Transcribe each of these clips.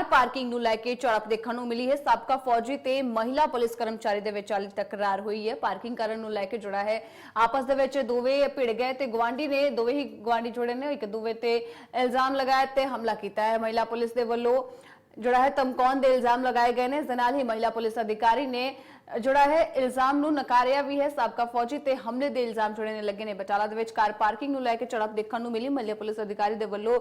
Car parking ਨੂੰ ਲੈ ਕੇ ਝੜਪ ਦੇਖਣ ਨੂੰ ਮਿਲੀ ਹੈ। ਸਾਬਕਾ ਫੌਜੀ ਤੇ ਮਹਿਲਾ ਪੁਲਿਸ ਕਰਮਚਾਰੀ ਦੇ ਵਿਚਾਲੇ ਤਕਰਾਰ ਹੋਈ ਹੈ। ਪਾਰਕਿੰਗ ਕਰਨ ਨੂੰ ਲੈ ਕੇ ਜੁੜਾ ਹੈ। ਆਪਸ ਦੇ ਵਿੱਚ ਦੋਵੇਂ ਭਿੜ ਗਏ ਤੇ ਗਵਾਂਢੀ ਨੇ ਦੋਵੇਂ ਹੀ ਗਵਾਂਢੀ ਜੁੜੇ ਨੇ। ਇੱਕ ਦੂਵੇ ਤੇ ਇਲਜ਼ਾਮ ਲਗਾਇਆ ਤੇ ਹਮਲਾ ਕੀਤਾ ਹੈ। ਮਹਿਲਾ ਪੁਲਿਸ ਦੇ ਵੱਲੋਂ ਜਿਹੜਾ ਹੈ ਧਮਕਾਉਣ ਦੇ ਇਲਜ਼ਾਮ ਲਗਾਏ ਗਏ ਨੇ ਇਸ ਦੇ ਨਾਲ ਹੀ ਮਹਿਲਾ ਪੁਲਿਸ ਅਧਿਕਾਰੀ ਨੇ ਜਿਹੜਾ ਹੈ ਇਲਜ਼ਾਮ ਨੂੰ ਨਕਾਰਿਆ ਵੀ ਹੈ ਸਾਬਕਾ ਫੌਜੀ ਤੇ ਹਮਲੇ ਦੇ ਇਲਜ਼ਾਮ ਜੁੜੇ ਨੇ ਲੱਗੇ ਨੇ ਬਟਾਲਾ ਦੇ ਵਿੱਚ ਕਾਰ ਪਾਰਕਿੰਗ ਨੂੰ ਲੈ ਕੇ ਝੜਪ ਦੇਖਣ ਨੂੰ ਮਿਲੀ ਮਹਿਲਾ ਪੁਲਿਸ ਅਧਿਕਾਰੀ ਦੇ ਵੱਲੋਂ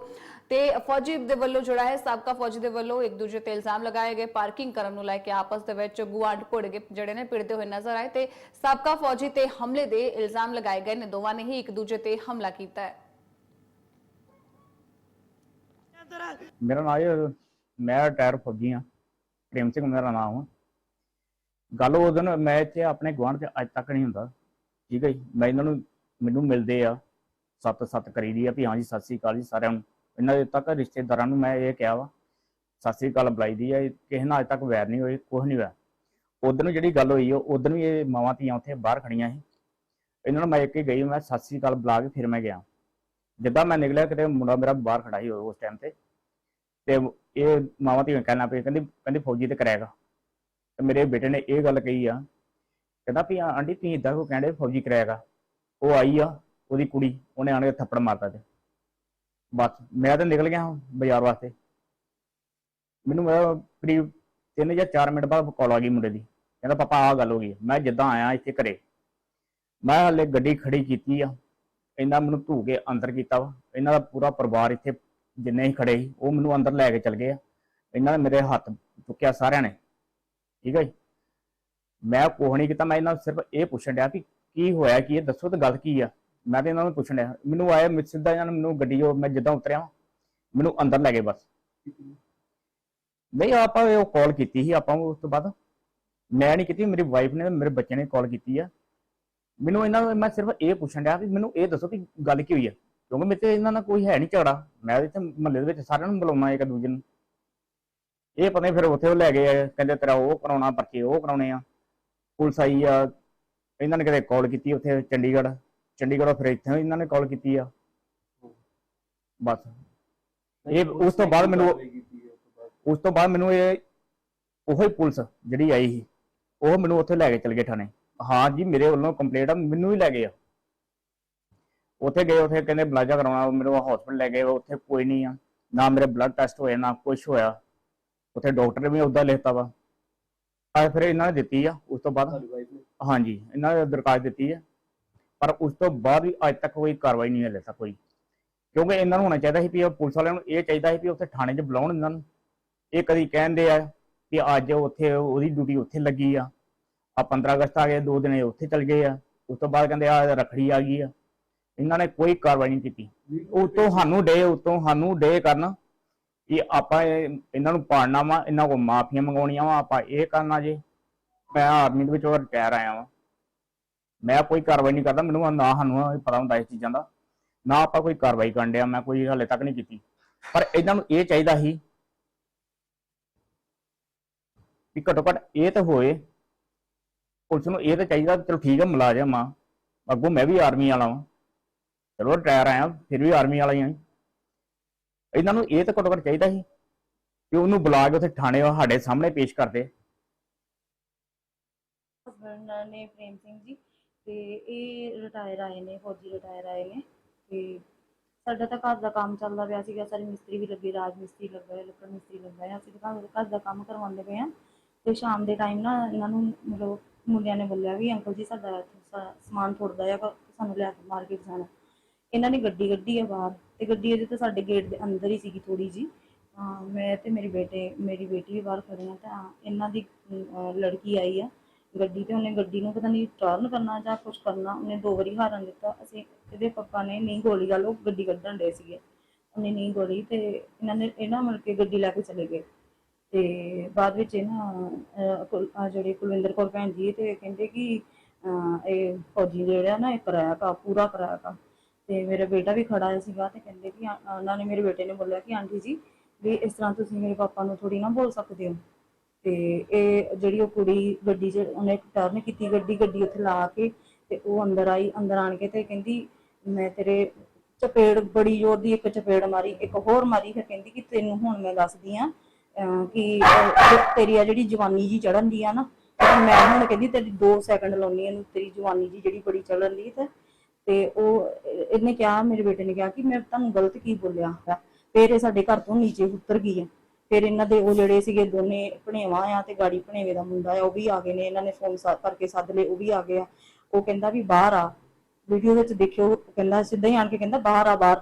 ਤੇ ਫੌਜੀ ਦੇ ਵੱਲੋਂ ਜਿਹੜਾ ਹੈ ਸਾਬਕਾ ਫੌਜੀ ਦੇ ਵੱਲੋਂ ਇੱਕ ਦੂਜੇ ਤੇ ਇਲਜ਼ਾਮ ਲਗਾਏ ਗਏ ਪਾਰਕਿੰਗ ਕਰਨ ਨੂੰ ਲੈ ਕੇ ਆਪਸ ਦੇ ਵਿੱਚ ਗੁਆਂਢ ਭੁੜ ਗਏ ਜਿਹੜੇ ਨੇ ਭਿੜਦੇ ਹੋਏ ਨਜ਼ਰ ਆਏ ਤੇ ਸਾਬਕਾ ਫੌਜੀ ਤੇ ਹਮਲੇ ਦੇ ਇਲਜ਼ਾਮ ਲਗਾਏ ਗਏ ਨੇ ਦੋਵਾਂ ਨੇ ਹੀ ਇੱਕ ਦੂਜੇ ਤੇ ਹਮਲਾ ਕੀਤਾ ਹੈ ਮੇਰਾ ਨਾਮ ਹੈ ਮੈਂ ਰਿਟਾਇਰ ਫੌਜੀ ਹਾਂ, ਪ੍ਰੇਮ ਸਿੰਘ ਮੇਰਾ ਨਾਮ ਹੈ ਗੱਲ ਉਸ ਦਿਨ ਮੈਂ ਇੱਥੇ ਆਪਣੇ ਗੁਆਂਢ 'ਚ ਅੱਜ ਤੱਕ ਨਹੀਂ ਹੁੰਦਾ। ਠੀਕ ਹੈ ਜੀ, ਮੈਂ ਇਹਨਾਂ ਨੂੰ, ਮੈਨੂੰ ਮਿਲਦੇ ਆ ਸੱਤ ਸੱਤ ਕਰੀਦੀ ਆ ਵੀ ਹਾਂ ਜੀ, ਸਤਿ ਸ੍ਰੀ ਅਕਾਲ ਜੀ ਸਾਰਿਆਂ ਨੂੰ। ਇਹਨਾਂ ਦੇ ਤੱਕ ਰਿਸ਼ਤੇਦਾਰਾਂ ਨੂੰ ਮੈਂ ਇਹ ਕਿਹਾ ਵਾ, ਸਤਿ ਸ੍ਰੀ ਅਕਾਲ ਬੁਲਾਈਦੀ ਆ ਕਿਸੇ ਨਾਲ ਅੱਜ ਤੱਕ ਵੈਰ ਨਹੀਂ ਹੋਈ ਕੁਝ ਨਹੀਂ ਹੋਇਆ। ਉਦੋਂ ਨੂੰ ਜਿਹੜੀ ਗੱਲ ਹੋਈ ਉਹ ਉਦੋਂ ਵੀ ਇਹ ਮਾਵਾਂ ਧੀਆਂ ਉੱਥੇ ਬਾਹਰ ਖੜੀਆਂ ਸੀ। ਇਹਨਾਂ ਨੂੰ ਮੈਂ ਇੱਕ ਹੀ ਗਈ, ਮੈਂ ਸਤਿ ਸ੍ਰੀ ਅਕਾਲ ਬੁਲਾ ਕੇ ਫਿਰ ਮੈਂ ਗਿਆ। ਜਿੱਦਾਂ ਮੈਂ ਨਿਕਲਿਆ ਕਿਤੇ ਮੁੰਡਾ ਮੇਰਾ ਬਾਹਰ ਖੜਾ ਸੀ ਉਸ ਟਾਈਮ ਤੇ। ਤੇ ਇਹ ਮਾਵਾਂ ਧੀਆਂ ਕਹਿਣਾ ਪਈ ਕਹਿੰਦੀ ਕਹਿੰਦੀ ਫੌਜੀ ਤੇ ਕਰਾਏਗਾ ਤੇ ਮੇਰੇ ਬੇਟੇ ਨੇ ਇਹ ਗੱਲ ਕਹੀ ਆ, ਕਹਿੰਦਾ ਵੀ ਆਂਟੀ ਤੁਸੀਂ ਇਦਾਂ ਕੋ ਕਹਿੰਦੇ ਫੌਜੀ ਕਰਾਏਗਾ ਉਹ ਆਈ ਆ, ਉਹਦੀ ਕੁੜੀ, ਉਹਨੇ ਆਣ ਕੇ ਥੱਪੜ ਮਾਰਤਾ ਤੇ। ਬਸ, ਮੈਂ ਤਾਂ ਨਿਕਲ ਗਿਆ ਬਾਜ਼ਾਰ ਵਾਸਤੇ। ਮੈਨੂੰ ਮੈਂ ਕਰੀਬ 3 ਜਾਂ 4 ਮਿੰਟ ਬਾਅਦ ਕਾਲ ਆ ਗਈ ਮੁੰਡੇ ਦੀ। ਕਹਿੰਦਾ, ਪਾਪਾ, ਆਹ ਗੱਲ ਹੋ ਗਈ ਮੈਂ ਜਿੱਦਾਂ ਆਇਆ ਇੱਥੇ ਘਰੇ, ਮੈਂ ਹਲੇ ਗੱਡੀ ਖੜੀ ਕੀਤੀ ਆ। ਇਹਨਾਂ ਮੈਨੂੰ ਧੂ ਕੇ ਅੰਦਰ ਕੀਤਾ ਵਾ। ਇਹਨਾਂ ਦਾ ਪੂਰਾ ਪਰਿਵਾਰ ਇੱਥੇ ਜਿੰਨੇ ਹੀ ਖੜੇ ਸੀ, ਉਹ ਮੈਨੂੰ ਅੰਦਰ ਲੈ ਕੇ ਚਲ ਗਏ ਆ। ਇਹਨਾਂ ਨੇ ਮੇਰੇ ਹੱਥ ਚੁੱਕਿਆ ਸਾਰਿਆਂ ਨੇ। ਠੀਕ ਹੈ ਜੀ? ਮੈਂ ਕੋਹ ਨਹੀਂ ਕੀਤਾ, ਮੈਂ ਇਹਨਾਂ ਨੂੰ ਸਿਰਫ ਇਹ ਪੁੱਛਣ ਡਿਆ ਵੀ ਕੀ ਹੋਇਆ, ਕੀ ਇਹ ਦੱਸੋ ਤੇ ਗੱਲ ਕੀ ਆ? ਮੈਂ ਤੇ ਇਹਨਾਂ ਨੂੰ ਪੁੱਛਣ ਡਿਆ। ਮੈਨੂੰ ਆਇਆ ਮੈਂ ਸਿੱਧਾ ਇਹਨਾਂ ਨੇ ਮੈਨੂੰ ਗੱਡੀ ਉਹ ਮੈਂ ਜਿੱਦਾਂ ਉਤਰਿਆ, ਮੈਨੂੰ ਅੰਦਰ ਲੈ ਗਏ ਬਸ। ਨਹੀਂ, ਆਪਾਂ ਉਹ ਕਾਲ ਕੀਤੀ ਸੀ, ਆਪਾਂ ਉਸ ਤੋਂ ਬਾਅਦ। ਮੈਂ ਨਹੀਂ ਕੀਤੀ, ਮੇਰੀ ਵਾਈਫ ਨੇ ਮੇਰੇ ਬੱਚੇ ਨੇ ਕਾਲ ਕੀਤੀ ਆ। ਮੈਨੂੰ ਇਹਨਾਂ ਨੂੰ, ਮੈਂ ਸਿਰਫ ਇਹ ਪੁੱਛਣ ਡਿਆ ਵੀ ਮੈਨੂੰ ਇਹ ਦੱਸੋ ਕਿ ਗੱਲ ਕੀ ਹੋਈ ਆ? ਕਿਉਂਕਿ ਮੇਰੇ ਤੇ ਇਹਨਾਂ ਨਾਲ ਕੋਈ ਹੈ ਨਹੀਂ ਝਗੜਾ। ਮੈਂ ਇੱਥੇ ਮਹੱਲੇ ਦੇ ਵਿੱਚ ਸਾਰਿਆਂ ਨੂੰ ਬੁਲਾਉਣਾ ਇੱਕ ਦੂਜੇ ਨੂੰ। ਇਹ ਪਤਾ ਨੀ ਫਿਰ ਉੱਥੇ ਉਹ ਲੈ ਗਏ ਕਹਿੰਦੇ ਤੇਰਾ ਉਹ ਕਰਾਉਣਾ ਪਰਚੇ ਉਹ ਕਰਾਉਣੇ ਆ। ਪੁਲਿਸ ਆਈ ਆ ਇਹਨਾਂ ਨੇ ਕਿਤੇ ਕਾਲ ਕੀਤੀ ਉੱਥੇ ਚੰਡੀਗੜ੍ਹ। ਚੰਡੀਗੜ੍ਹੋਂ ਫਿਰ ਇੱਥੇ ਇਹਨਾਂ ਨੇ ਕਾਲ ਕੀਤੀ ਆ। ਬਸ। ਇਹ ਉਸ ਤੋਂ ਬਾਅਦ ਮੈਨੂੰ ਉਸ ਤੋਂ ਬਾਅਦ? ਮੈਨੂੰ ਇਹ ਉਹੀ ਪੁਲਿਸ ਜਿਹੜੀ ਆਈ ਸੀ ਉਹ ਮੈਨੂੰ ਉੱਥੇ ਲੈ ਕੇ ਚਲ ਗਏ ਥਾਣੇ। ਹਾਂ ਜੀ ਮੇਰੇ ਵੱਲੋਂ ਕੰਪਲੇਂਟ ਆ ਮੈਨੂੰ ਹੀ ਲੈ ਗਏ ਆ। ਉੱਥੇ ਗਏ ਉੱਥੇ ਕਹਿੰਦੇ ਬਲਾਜਾ ਕਰਾਉਣਾ ਮੈਨੂੰ ਹਸਪੀਟਲ ਲੈ ਗਏ ਉੱਥੇ ਕੋਈ ਨਹੀਂ ਆ। ਨਾ ਮੇਰੇ ਬਲੱਡ ਟੈਸਟ ਹੋਏ ਨਾ ਕੁਝ ਹੋਇਆ। ਉੱਥੇ ਡਾਕਟਰ ਵੀ ਉਹਦਾ ਲਿਖਤਾ ਵਾ। ਆ ਫਿਰ ਇਹਨਾਂ ਨੇ ਦਿੱਤੀ ਆ ਉਸ ਤੋਂ ਬਾਅਦ ਹਾਂਜੀ ਇਹਨਾਂ ਨੇ ਦਰਖਾਸਤ ਦਿੱਤੀ ਆ। ਪਰ ਉਸ ਤੋਂ ਬਾਅਦ ਵੀ ਅੱਜ ਤੱਕ ਕੋਈ ਕਾਰਵਾਈ ਨਹੀਂ ਹਲੇ ਤੱਕ ਕੋਈ ਕਿਉਂਕਿ ਇਹਨਾਂ ਨੂੰ ਹੋਣਾ ਚਾਹੀਦਾ ਸੀ ਵੀ ਉਹ ਪੁਲਿਸ ਵਾਲਿਆਂ ਨੂੰ ਇਹ ਚਾਹੀਦਾ ਸੀ ਵੀ ਉੱਥੇ ਥਾਣੇ 'ਚ ਬੁਲਾਉਣ ਇਹਨਾਂ ਨੂੰ। ਇਹ ਕਦੀ ਕਹਿੰਦੇ ਆ ਕਿ ਅੱਜ ਉੱਥੇ ਉਹਦੀ ਡਿਊਟੀ ਉੱਥੇ ਲੱਗੀ ਆ। ਆ 15 ਅਗਸਤ ਆ ਗਏ ਦੋ ਦਿਨ ਉੱਥੇ ਚਲ ਗਏ ਆ। ਉਸ ਤੋਂ ਬਾਅਦ ਕਹਿੰਦੇ ਆ ਰਖੜੀ ਆ ਗਈ ਆ। ਇਹਨਾਂ ਨੇ ਕੋਈ ਕਾਰਵਾਈ ਨਹੀਂ ਕੀਤੀ। ਉਤੋਂ ਸਾਨੂੰ ਡੇ ਉਤੋਂ ਸਾਨੂੰ ਡੇ ਕਰਨ ਕਿ ਆਪਾਂ ਇਹ- ਇਹਨਾਂ ਨੂੰ ਪਾੜਨਾ ਵਾ, ਇਹਨਾਂ ਕੋਲ ਮਾਫੀਆਂ ਮੰਗਾਉਣੀਆਂ ਵਾ, ਆਪਾਂ ਇਹ ਕਰਨਾ ਜੇ। ਮੈਂ ਆਰਮੀ ਦੇ ਵਿੱਚੋਂ ਰਿਟਾਇਰ ਆਇਆ ਵਾਂ। ਮੈਂ ਕੋਈ ਕਾਰਵਾਈ ਨਹੀਂ ਕਰਦਾ, ਮੈਨੂੰ ਨਾ ਸਾਨੂੰ ਪਤਾ ਹੁੰਦਾ ਇਸ ਚੀਜ਼ਾਂ ਦਾ। ਨਾ ਆਪਾਂ ਕੋਈ ਕਾਰਵਾਈ ਕਰਨ ਡਿਆ, ਮੈਂ ਕੋਈ ਹਾਲੇ ਤੱਕ ਨਹੀਂ ਕੀਤੀ। ਪਰ ਇਹਨਾਂ ਨੂੰ ਇਹ ਚਾਹੀਦਾ ਸੀ ਕਿ ਘੱਟੋ ਘੱਟ ਇਹ ਤਾਂ ਹੋਏ। ਪੁਲਿਸ ਨੂੰ ਇਹ ਤਾਂ ਚਾਹੀਦਾ ਵੀ ਚਲੋ ਠੀਕ ਹੈ ਮੁਲਾਜ਼ਮ ਆ। ਅੱਗੋਂ ਮੈਂ ਵੀ ਆਰਮੀ ਵਾਲਾ ਵਾਂ। ਚਲੋ ਰਿਟਾਇਰ ਆਇਆ ਫਿਰ ਵੀ ਆਰਮੀ ਵਾਲਾ ਹੀ ਆ। ਇਹਨਾਂ ਨੂੰ ਇਹ ਤਾਂ ਘੱਟੋ ਘੱਟ ਚਾਹੀਦਾ ਸੀ ਕਿ ਉਹਨੂੰ ਬੁਲਾ ਕੇ ਉੱਥੇ ਥਾਣੇ ਸਾਡੇ ਸਾਹਮਣੇ ਪੇਸ਼ ਕਰਦੇ ਹਸਬੰਡ ਨੇ ਪ੍ਰੇਮ ਸਿੰਘ ਜੀ, ਤੇ ਇਹ ਰਿਟਾਇਰ ਆਏ ਨੇ, ਫੌਜੀ ਰਿਟਾਇਰ ਆਏ ਨੇ, ਤੇ ਸਾਡਾ ਤਾਂ ਘਰ ਦਾ ਕੰਮ ਚੱਲਦਾ ਪਿਆ ਸੀਗਾ, ਸਾਰੇ ਮਿਸਤਰੀ ਵੀ ਲੱਗੇ, ਰਾਜ ਮਿਸਤਰੀ ਲੱਗਾ ਹੈ ਲੱਕੜ ਮਿਸਤਰੀ ਲੱਗਾ ਹੈ ਅਸੀਂ ਤਾਂ ਘਰ ਦਾ ਕੰਮ ਕਰਵਾਉਂਦੇ ਪਏ ਆ। ਤੇ ਸ਼ਾਮ ਦੇ ਟਾਈਮ ਨਾ ਇਹਨਾਂ ਨੂੰ ਮਤਲਬ ਮੁੰਡਿਆਂ ਨੇ ਬੋਲਿਆ ਵੀ ਅੰਕਲ ਜੀ ਸਾਡਾ ਸਮਾਨ ਥੋੜਦਾ ਆ ਸਾਨੂੰ ਲੈ ਕੇ ਮਾਰਕੀਟ ਜਾਣਾ ਇਹਨਾਂ ਨੇ ਗੱਡੀ ਕੱਢੀ ਆ ਬਾਹਰ ਤੇ ਗੱਡੀ ਇਹਦੇ ਤਾਂ ਸਾਡੇ ਗੇਟ ਦੇ ਅੰਦਰ ਹੀ ਸੀਗੀ ਥੋੜੀ ਜੀ ਮੈਂ ਤੇ ਮੇਰੇ ਬੇਟੇ ਮੇਰੀ ਬੇਟੀ ਵੀ ਬਾਹਰ ਖੜੇ ਆ ਤਾਂ ਇਹਨਾਂ ਦੀ ਅਮ, ਲੜਕੀ ਆਈ ਆ ਗੱਡੀ ਤੇ। ਉਹਨੇ ਗੱਡੀ ਨੂੰ ਪਤਾ ਨਹੀਂ ਟਰਨ ਕਰਨਾ ਜਾਂ ਕੁਝ ਕਰਨਾ ਉਹਨੇ ਦੋ ਵਾਰੀ ਹਾਰਨ ਦਿੱਤਾ। ਅਸੀਂ ਇਹਦੇ ਪਾਪਾ ਨੇ ਨਹੀਂ ਗੋਲੀ ਗੱਲ ਉਹ ਗੱਡੀ ਕੱਢਣ ਦੇ ਸੀਗੇ। ਉਹਨੇ ਨਹੀਂ ਗੋਲੀ ਤੇ ਇਹਨਾਂ ਨੇ ਇਹਨਾਂ ਮਿਲ ਕੇ ਗੱਡੀ ਲੈ ਕੇ ਚਲੇ ਗਏ। ਤੇ ਬਾਅਦ ਵਿੱਚ ਇਹਨਾਂ ਅਹ, ਕੁਲ- ਆਹ ਜਿਹੜੀ ਕੁਲਵਿੰਦਰ ਕੌਰ ਭੈਣ ਜੀ ਤੇ ਕਹਿੰਦੇ ਕਿ ਅਹ, ਇਹ ਫੌਜੀ ਜਿਹੜਾ ਨਾ ਇਹ ਕਰਾਇਆ ਕਾ ਪੂਰਾ ਕਰਾਇਆ ਕਾ। ਤੇ ਮੇਰਾ ਬੇਟਾ ਵੀ ਖੜਾ ਸੀਗਾ ਤੇ ਕਹਿੰਦੇ ਕਿ ਆ- ਉਹਨਾਂ ਨੇ ਮੇਰੇ ਬੇਟੇ ਨੇ ਬੋਲਿਆ ਕਿ ਆਂਟੀ ਜੀ ਵੀ ਇਸ ਤਰ੍ਹਾਂ ਤੁਸੀਂ ਮੇਰੇ ਪਾਪਾ ਨੂੰ ਥੋੜੀ ਨਾ ਬੋਲ ਸਕਦੇ ਹੋ। ਤੇ ਇਹ ਜਿਹੜੀ ਉਹ ਕੁੜੀ ਗੱਡੀ 'ਚ ਉਹਨੇ ਟਰਨ ਕੀਤੀ ਗੱਡੀ ਗੱਡੀ ਉੱਥੇ ਲਾ ਕੇ ਤੇ ਉਹ ਅੰਦਰ ਆਈ, ਅੰਦਰ ਆਣ ਕੇ ਤੇ ਕਹਿੰਦੀ, ਮੈਂ ਤੇਰੇ ਚਪੇੜ, ਬੜੀ ਜ਼ੋਰ ਦੀ ਇੱਕ ਚਪੇੜ ਮਾਰੀ, ਇੱਕ ਹੋਰ ਮਾਰੀ, ਫਿਰ ਕਹਿੰਦੀ ਕਿ ਤੈਨੂੰ ਹੁਣ ਮੈਂ ਦੱਸਦੀ ਆ ਕਿ, ਅਹ ਤੇਰੀ ਆ ਜਿਹੜੀ ਜਵਾਨੀ ਜੀ ਚੜਨ ਦੀ ਆ ਨਾ, ਤੇ ਮੈਂ ਹੁਣ ਕਹਿੰਦੀ ਤੇਰੀ 2 ਸੈਕਿੰਡ ਲਾਉਣੀ ਇਹਨੂੰ ਤੇਰੀ ਜਵਾਨੀ ਜੀ ਜਿਹੜੀ ਬੜੀ ਚੜਨ ਦੀ ਤੇ ਤੇ ਉਹ, ਇਹਨੇ ਕਿਹਾ, ਮੇਰੇ ਬੇਟੇ ਨੇ ਕਿਹਾ ਕਿ ਮੈਂ ਤੁਹਾਨੂੰ ਗਲਤ ਕੀ ਬੋਲਿਆ ਹੈ ਫਿਰ ਇਹ ਸਾਡੇ ਘਰ ਤੋਂ ਨੀਚੇ ਉਤਰ ਗਈ ਹੈ। ਫਿਰ ਇਹਨਾਂ ਦੇ ਉਹ ਜਿਹੜੇ ਸੀਗੇ ਦੋਨੇ ਭਣੇਵਾ ਆ ਤੇ ਗਾੜੀ ਭਣੇਵੇ ਦਾ ਮੁੰਡਾ ਆ, ਉਹ ਵੀ ਆ ਗਏ ਨੇ। ਇਹਨਾਂ ਨੇ ਫੋਨ ਕਰਕੇ ਸੱਦ ਲਏ, ਉਹ ਵੀ ਆ ਗਏ ਆ। ਉਹ ਕਹਿੰਦਾ ਵੀ ਬਾਹਰ ਆ। ਵੀਡੀਓ ਵਿੱਚ ਦੇਖਿਓ ਕਹਿੰਦਾ ਸਿੱਧਾ ਹੀ ਆਣ ਕੇ ਕਹਿੰਦਾ ਬਾਹਰ ਆ, ਬਾਹਰ।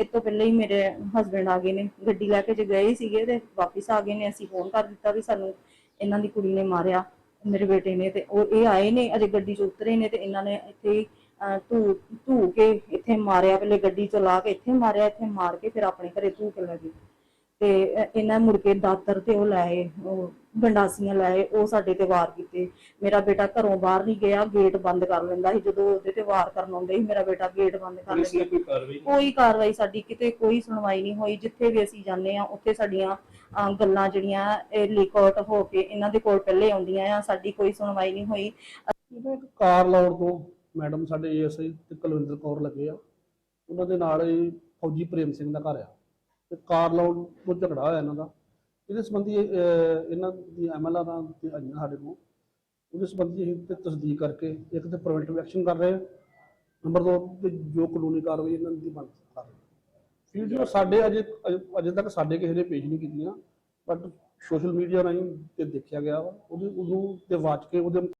ਇਸ ਤੋਂ ਪਹਿਲਾਂ ਹੀ ਮੇਰੇ ਹਸਬੰਡ ਆ ਗਏ ਨੇ। ਗੱਡੀ ਲੈ ਕੇ ਜੇ ਗਏ ਸੀਗੇ ਤੇ ਵਾਪਸ ਆ ਗਏ ਨੇ। ਅਸੀਂ ਫੋਨ ਕਰ ਦਿੱਤਾ ਵੀ ਸਾਨੂੰ ਇਹਨਾਂ ਦੀ ਕੁੜੀ ਨੇ ਮਾਰਿਆ ਮੇਰੇ ਬੇਟੇ ਨੇ ਤੇ ਉਹ ਇਹ ਆਏ ਨੇ ਅਜੇ ਗੱਡੀ 'ਚ ਉਤਰੇ ਨੇ ਤੇ ਇਹਨਾਂ ਨੇ ਇੱਥੇ ਹੀ, ਅਹ, ਧੂ ਧੂ ਕੇ ਇੱਥੇ ਮਾਰਿਆ ਪਹਿਲੇ ਗੱਡੀ ਚਲਾ ਕੇ ਇੱਥੇ ਮਾਰਿਆ ਇੱਥੇ ਮਾਰ ਕੇ ਫਿਰ ਆਪਣੇ ਘਰੇ ਧੂ ਕੇ ਲੈ ਗਏ। ਤੇ ਇਹਨਾਂ ਮੁੜ ਕੇ ਦਾਤਰ ਤੇ ਉਹ ਲਾਏ ਉਹ ਗੰਡਾਸੀਆਂ ਲਾਏ ਉਹ ਸਾਡੇ ਤੇ ਵਾਰ ਕੀਤੇ। ਮੇਰਾ ਬੇਟਾ ਘਰੋਂ ਬਾਹਰ ਨਹੀਂ ਗਿਆ ਗੇਟ ਬੰਦ ਕਰ ਲੈਂਦਾ ਸੀ। ਜਦੋਂ ਉਹਦੇ ਤੇ ਵਾਰ ਕਰਨ ਆਉਂਦੇ ਸੀ ਮੇਰਾ ਬੇਟਾ ਗੇਟ ਬੰਦ ਕਰ ਲੈਂਦਾ। ਕੋਈ ਕਾਰਵਾਈ ਕੋਈ ਕਾਰਵਾਈ ਸਾਡੀ ਕਿਤੇ ਕੋਈ ਸੁਣਵਾਈ ਨਹੀਂ ਹੋਈ। ਜਿੱਥੇ ਵੀ ਅਸੀਂ ਜਾਂਦੇ ਆ ਉੱਥੇ ਸਾਡੀਆਂ ਗੱਲਾਂ ਜਿਹੜੀਆਂ ਇਹ ਲੀਕ ਆਊਟ ਹੋ ਕੇ ਇਹਨਾਂ ਦੇ ਕੋਲ ਪਹਿਲੇ ਆਉਂਦੀਆਂ ਆ। ਸਾਡੀ ਕੋਈ ਸੁਣਵਾਈ ਨਹੀਂ ਹੋਈ। ਇਹਦਾ ਇੱਕ ਕਾਰ ਲਾਉਣ ਤੋਂ ਮੈਡਮ ਸਾਡੇ ਏਐਸਆਈ ਤੇ ਕੁਲਵਿੰਦਰ ਕੌਰ ਲੱਗੇ ਆ। ਉਹਨਾਂ ਦੇ ਨਾਲ ਫੌਜੀ ਪ੍ਰੇਮ ਸਿੰਘ ਦਾ ਘਰ ਆ। ਤੇ ਕਾਰ ਲਾਉਣ ਤੋਂ ਝਗੜਾ ਹੋਇਆ ਇਹਨਾਂ ਦਾ। ਇਹਦੇ ਸੰਬੰਧੀ ਇਹ, ਅਹ, ਇਹਨਾਂ ਦੀ ਐਮਐਲਆਰ ਤੇ ਆਈਆਂ ਸਾਡੇ ਕੋਲ। ਉਹਦੇ ਸੰਬੰਧੀ ਅਸੀਂ ਤੇ ਤਸਦੀਕ ਕਰਕੇ ਇੱਕ ਤੇ ਪ੍ਰੀਵੈਂਟਿਵ ਐਕਸ਼ਨ ਕਰ ਰਹੇ ਹਾਂ। ਨੰਬਰ 2 ਤੇ ਜੋ ਕਾਨੂੰਨੀ ਕਾਰਵਾਈ ਇਹਨਾਂ ਦੀ ਬਣ ਕਰ ਰਹੇ ਹਾਂ। ਵੀਡੀਓ ਸਾਡੇ ਅਜੇ ਅਜੇ- ਅਜੇ ਤੱਕ ਸਾਡੇ ਕਿਸੇ ਨੇ ਪੇਸ਼ ਨਹੀਂ ਕੀਤੀਆਂ ਬਟ ਸੋਸ਼ਲ ਮੀਡੀਆ ਰਾਹੀਂ ਤੇ ਦੇਖਿਆ ਗਿਆ ਵਾ। ਉਹਦੇ ਉਹਨੂੰ ਤੇ ਵਾਚ ਕੇ ਉਹਦੇ